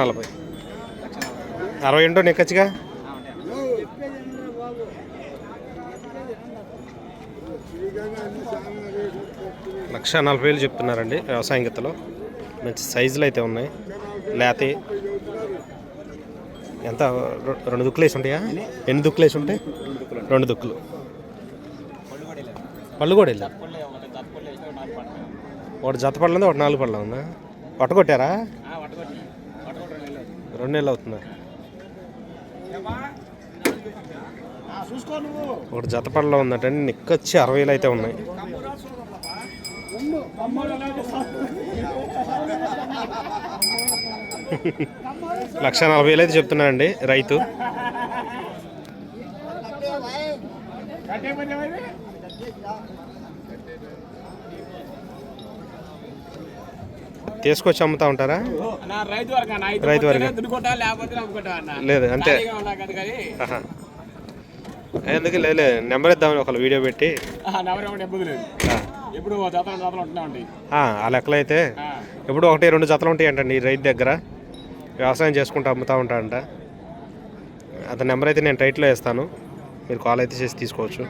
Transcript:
నలభై. అరవై ఏంటో నెక్కచ్చుగా లక్ష నలభై వేలు చెప్తున్నారండి వ్యవసాయం గతలో మంచి సైజులు అయితే ఉన్నాయి. లేతే ఎంత? రెండు దుక్కులు వేసి ఉంటాయా? ఎన్ని దుక్కులు వేసి ఉంటాయి? రెండు దుక్కులు. పళ్ళు కూడా వెళ్ళా ఒకటి జత పళ్ళు ఉంది ఒకటి నాలుగు పళ్ళు ఉందా? పట్టుకొట్టారా? రెండు నెలలు అవుతుందా ఒకటి జతపడలో ఉందటండి నిక్కొచ్చి అరవై వేలు అయితే ఉన్నాయి. లక్ష నలభై వేలు అయితే చెప్తున్నానండి రైతు. తీసుకొచ్చి అమ్ముతా ఉంటారా? రైతు వరకు లేదు అంతే. ఎందుకు లేదు నెంబర్ ఇద్దామని ఒక వీడియో పెట్టి. ఆ, లెక్కలు అయితే ఎప్పుడు ఒకటి రెండు జతలు ఉంటాయి అంటండి ఈ రైతు దగ్గర. వ్యవసాయం చేసుకుంటూ అమ్ముతూ ఉంటాడంట. అతని నెంబర్ అయితే నేను టైట్లో వేస్తాను. మీరు కాల్ అయితే చేసి తీసుకోవచ్చు.